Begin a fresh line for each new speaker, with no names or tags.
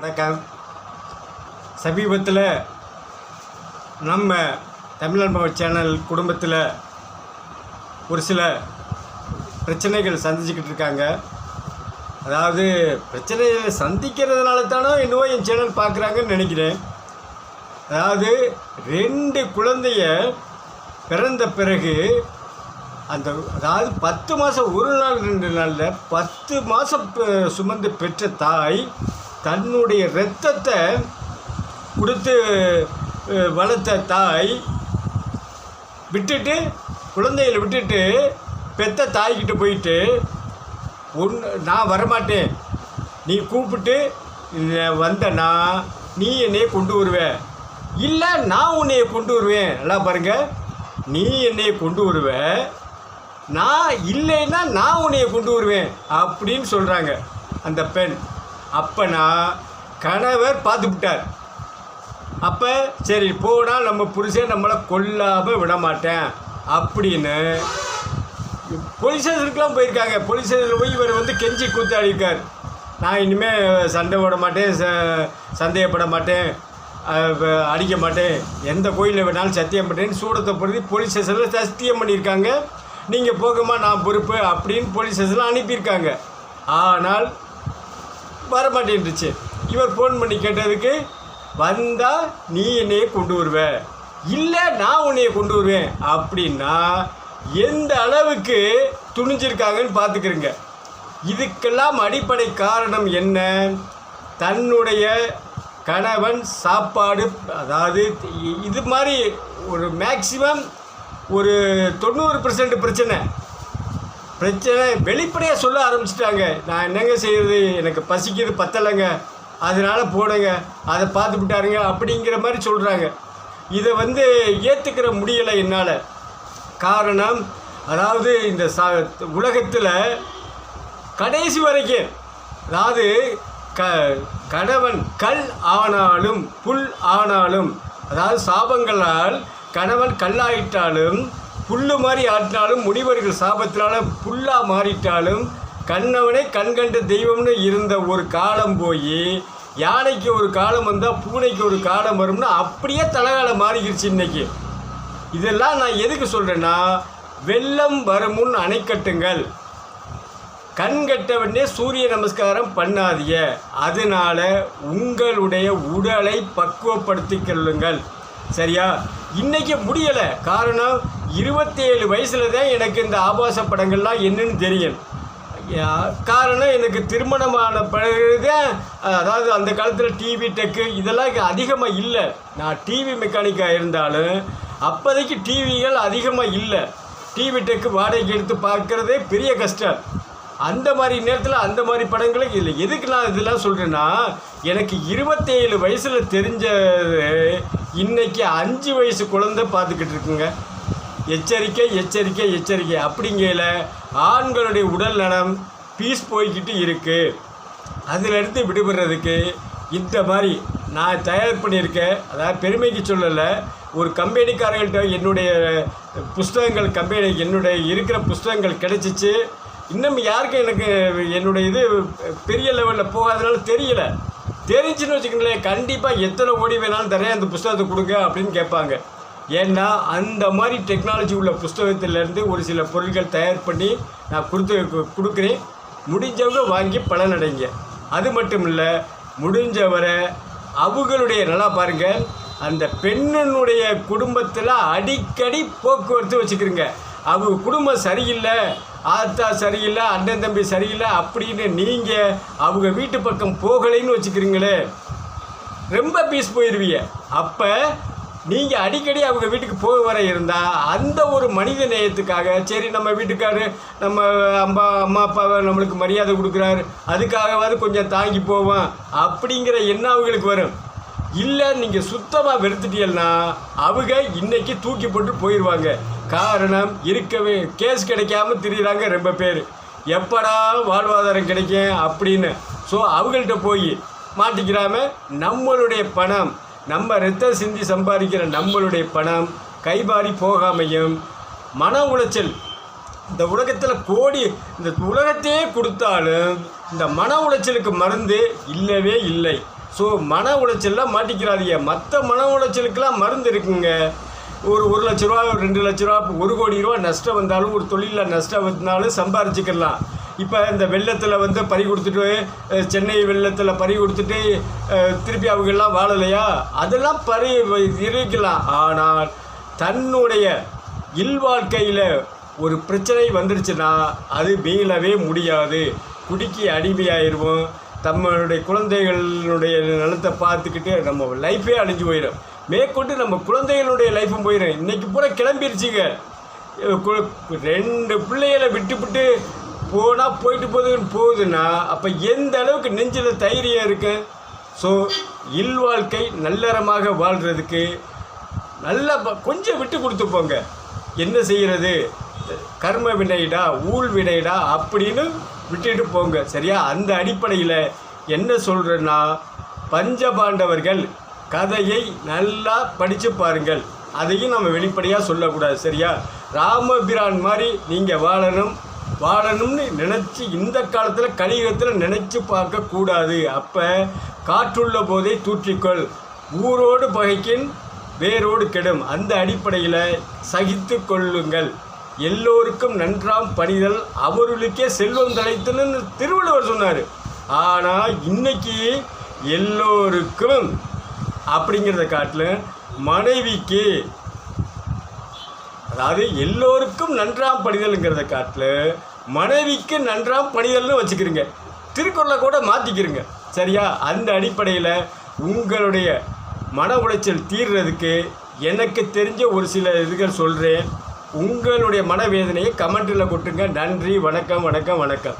வணக்கம். சமீபத்தில் நம்ம தமிழ் அனுபவ சேனல் குடும்பத்தில் ஒரு சில பிரச்சனைகள் சந்திச்சுக்கிட்டு இருக்காங்க. அதாவது பிரச்சனைகளை சந்திக்கிறதுனால தானோ என்னவோ என் சேனல் பார்க்குறாங்கன்னு நினைக்கிறேன். அதாவது ரெண்டு குழந்தைய பிறந்த பிறகு அந்த அதாவது பத்து மாதம் ஒரு நாள் ரெண்டு நாளில் பத்து மாதம் சுமந்து பெற்ற தாய் தன்னுடைய இரத்தத்தை கொடுத்து வளர்த்த தாய் விட்டுட்டு குழந்தைகளை விட்டுட்டு பெத்த தாய்கிட்ட போயிட்டு ஒன்று நான் வரமாட்டேன். நீ கூப்பிட்டு நான் வந்தனா நீ என்னைய கொண்டு வருவ. இல்லை நான் உன்னைய கொண்டு வருவேன். நல்லா பாருங்கள் நீ என்னைய கொண்டு வருவ. நான் இல்லைன்னா நான் உன்னைய கொண்டு வருவேன். அப்படின்னு சொல்கிறாங்க அந்த பெண். அப்போ நான் கணவர் பார்த்துப்பிட்டார். அப்போ சரி போனால் நம்ம புருஷன் நம்மளை கொல்லாமல் விட மாட்டேன் அப்படின்னு போலீஸ் ஸ்டேஷனுக்குலாம் போயிருக்காங்க. போலீஸ் ஸ்டேஷனில் போய் இவர் வந்து கெஞ்சி கூத்தாடிருக்கார் நான் இனிமேல் சண்டை போட மாட்டேன் ச சந்தேகப்பட மாட்டேன் அடிக்க மாட்டேன். எந்த கோயிலில் வேணாலும் சத்தியம் பண்ணுறேன்னு சூடத்தை பொருத்தி போலீஸ் ஸ்டேஷனில் சத்தியம் பண்ணியிருக்காங்க. நீங்கள் போகமா நான் பொறுப்பு அப்படின்னு போலீஸ் ஸ்டேஷனில் அனுப்பியிருக்காங்க. ஆனால் வரமாட்டேன்ருச்சு இவர் ஃபோன் பண்ணி கேட்டதுக்கு வந்தால் நீ என்னையே கொண்டு வருவ. இல்லை நான் உன்னைய கொண்டு வருவேன். அப்படின்னா எந்த அளவுக்கு துணிஞ்சிருக்காங்கன்னு பார்த்துக்கிறங்க இதுக்கெல்லாம் அடிப்படை காரணம் என்ன? தன்னுடைய கணவன் சாப்பாடு அதாவது இது மாதிரி ஒரு மேக்சிமம் ஒரு தொண்ணூறு பிரச்சனை. பிரச்சனை வெளிப்படையாக சொல்ல ஆரம்பிச்சிட்டாங்க. நான் என்னங்க செய்கிறது எனக்கு பசிக்குது பத்தலைங்க. அதனால் போடுங்க அதை பார்த்து விட்டாருங்க அப்படிங்கிற மாதிரி சொல்கிறாங்க இதை வந்து ஏற்றுக்கிற முடியலை என்னால். காரணம் அதாவது இந்த ச உலகத்தில் கடைசி வரைக்கும் அதாவது க கணவன் கல் ஆனாலும் புல் ஆனாலும் அதாவது சாபங்களால் கணவன் கல்லாயிட்டாலும் புல்லு மாதிரி ஆட்டினாலும் முனிவர்கள் சாபத்தினால புல்லாக மாறிட்டாலும் கண்ணவனே கண்கண்ட தெய்வம்னு இருந்த ஒரு காலம் போய் யானைக்கு ஒரு காலம் வந்தால் பூனைக்கு ஒரு காலம் வரும்னு அப்படியே தலைகாலம் மாறிக்கிடுச்சு இன்றைக்கி இதெல்லாம் நான் எதுக்கு சொல்கிறேன்னா வெள்ளம் வருமுன் அணைக்கட்டுங்கள். கண் கட்டவனே சூரிய நமஸ்காரம் பண்ணாதீங்க. அதனால் உங்களுடைய உடலை பக்குவப்படுத்திக் கொள்ளுங்கள். சரியா? இன்றைக்கி முடியலை. காரணம் இருபத்தேழு வயசில் தான் எனக்கு இந்த ஆபாச படங்கள்லாம் என்னன்னு தெரியும். காரணம் எனக்கு திருமணமான பிறகுதான் அதாவது அந்த காலத்தில் டிவி டெக்கு இதெல்லாம் அதிகமாக இல்லை. நான் டிவி மெக்கானிக்காக இருந்தாலும் அப்போதைக்கு டிவிகள் அதிகமாக இல்லை. டிவி டெக்கு வாடகைக்கு எடுத்து பார்க்குறதே பெரிய கஷ்டம். அந்த மாதிரி நேரத்தில் அந்த மாதிரி படங்களே இல்லை. எதுக்கு நான் இதெல்லாம் சொல்கிறேன்னா எனக்கு இருபத்தேழு வயசில் தெரிஞ்சது இன்னைக்கு அஞ்சு வயசு குழந்தை பார்த்துக்கிட்டு இருக்குங்க. எச்சரிக்கை எச்சரிக்கை எச்சரிக்கை. அப்படிங்கையில் ஆண்களுடைய உடல் நலம் பீஸ் போய்கிட்டு இருக்குது அதிலிருந்து விடுபடுறதுக்கு இந்த மாதிரி நான் தயார் பண்ணியிருக்கேன். அதாவது பெருமைக்கு சொல்லலை ஒரு கம்பெனிக்காரர்கள்ட்ட என்னுடைய புஸ்தகங்கள் கம்பெனி என்னுடைய இருக்கிற புஸ்தகங்கள் கிடைச்சிச்சு. இன்னும் யாருக்கும் எனக்கு என்னுடைய இது பெரிய லெவலில் போகாதனால தெரியல. தெரிஞ்சுன்னு வச்சுக்கோங்களேன் கண்டிப்பாக எத்தனை ஓடி வேணாலும் தரேன் அந்த புஸ்தகத்தை கொடுங்க அப்படின்னு கேட்பாங்க. ஏன்னா அந்த மாதிரி டெக்னாலஜி உள்ள புஸ்தகத்திலேருந்து ஒரு சில பொருட்கள் தயார் பண்ணி நான் கொடுத்து கொடுக்குறேன். முடிஞ்சவங்க வாங்கி பலனடைங்க அது மட்டும் இல்லை முடிஞ்சவரை அவங்களுடைய நல்லா பாருங்கள் அந்த பெண்ணினுடைய குடும்பத்தில் அடிக்கடி போக்குவரத்து வச்சுக்கிறங்க அவங்க குடும்பம் சரியில்லை ஆத்தா சரியில்லை அண்ணன் தம்பி சரியில்லை அப்படின்னு நீங்கள் அவங்க வீட்டு பக்கம் போகலைன்னு வச்சுக்கிறீங்களே ரொம்ப பீஸ் போயிடுவீங்க அப்போ நீங்கள் அடிக்கடி அவங்க வீட்டுக்கு போக வர இருந்தால் அந்த ஒரு மனித நேயத்துக்காக சரி நம்ம வீட்டுக்காரு நம்ம அம்மா அம்மா அப்பாவை நம்மளுக்கு மரியாதை கொடுக்குறாரு அதுக்காகவாது கொஞ்சம் தாங்கி போவோம் அப்படிங்கிற எண்ணம் அவங்களுக்கு வரும். இல்லை நீங்கள் சுத்தமாக வெறுத்துட்டீங்கன்னா அவங்க இன்றைக்கி தூக்கி போட்டு போயிடுவாங்க காரணம் இருக்கவே கேஸ் கிடைக்காம திரியிறாங்க ரொம்ப பேர். எப்படா வாழ்வாதாரம் கிடைக்கும் அப்படின்னு. ஸோ அவங்கள்ட்ட போய் மாட்டிக்கிறாம நம்மளுடைய பணம் நம்ம ரத்தம் சிந்தி சம்பாதிக்கிற நம்மளுடைய பணம் கைபாரி போகாமையும் மன உளைச்சல். இந்த உலகத்தில் கோடி இந்த உலகத்தையே கொடுத்தாலும் இந்த மன உளைச்சலுக்கு மருந்து இல்லவே இல்லை. ஸோ மன உளைச்சல்லாம் மாட்டிக்கிறாதீங்க. மற்ற மன உளைச்சலுக்கெல்லாம் மருந்து இருக்குங்க. ஒரு ஒரு லட்ச ரூபா ஒரு ரெண்டு லட்ச ரூபா ஒரு கோடி ரூபா நஷ்டம் வந்தாலும் ஒரு தொழிலில் நஷ்டம் வந்தாலும் சம்பாரிச்சுக்கலாம். இப்போ இந்த வெள்ளத்தில் வந்து பறி கொடுத்துட்டு சென்னை வெள்ளத்தில் பறி கொடுத்துட்டு திருப்பி அவங்கெல்லாம் வாழலையா? அதெல்லாம் பறி இருக்கலாம். ஆனால் தன்னுடைய இல்வாழ்க்கையில் ஒரு பிரச்சனை வந்துருச்சுன்னா அது மீளவே முடியாது. குடிக்கி அடிமையாயிருவோம். நம்மளுடைய குழந்தைகளுடைய நலத்தை பார்த்துக்கிட்டு நம்ம லைஃபே அழிஞ்சு போயிடும் மேற்கொண்டு நம்ம குழந்தைகளுடைய லைஃப்பும் போயிடும் இன்றைக்கி பூரா கிளம்பிருச்சுங்க. கு- ரெண்டு பிள்ளைகளை விட்டுவிட்டு போனால் போயிட்டு போகுதுன்னு போகுதுன்னா அப்போ எந்த அளவுக்கு நெஞ்சில் தைரியம் இருக்கு? ஸோ இல்வாழ்க்கை நல்லறமாக வாழ்கிறதுக்கு நல்லா ப- கொஞ்சம் விட்டு கொடுத்து போங்க. என்ன செய்கிறது கர்ம வினைடா ஊழ் வினைடா அப்படின்னு விட்டுட்டு போங்க. சரியா? அந்த அடிப்படையில் என்ன சொல்கிறேன்னா பஞ்சபாண்டவர்கள் கதையை நல்லா படித்து பாருங்கள். அதையும் நம்ம வெளிப்படையாக சொல்லக்கூடாது. சரியா? ராமபிரான் மாதிரி நீங்கள் வாழணும். வாழணும்னு நினச்சி இந்த காலத்தில் கலியுகத்தில் நினச்சி பார்க்கக்கூடாது அப்போ காற்றுள்ள போதை தூற்றிக்கொள். ஊரோடு பகைக்கின் வேரோடு கெடும். அந்த அடிப்படையில் சகித்து கொள்ளுங்கள். எல்லோருக்கும் நன்றாம் பணிதல். அவர்களுக்கே செல்வம் தலைத்துன்னு திருவள்ளுவர் சொன்னார். ஆனால் இன்னைக்கு எல்லோருக்கும் அப்படிங்கிறத காட்டில் மனைவிக்கு அதாவது எல்லோருக்கும் நன்றாம் பணிதல்ங்கிறத காட்டில் மனைவிக்கு நன்றாம் பணிதல்னு வச்சுக்கிறீங்க திருக்குறளை கூட மாற்றிக்கிறீங்க சரியா? அந்த அடிப்படையில் உங்களுடைய மன உளைச்சல் தீர்றதுக்கு எனக்கு தெரிஞ்ச ஒரு சில இதுகள் சொல்கிறேன் உங்களுடைய மனவேதனையை கமெண்ட்டில் கொட்டுங்க. நன்றி வணக்கம் வணக்கம் வணக்கம்.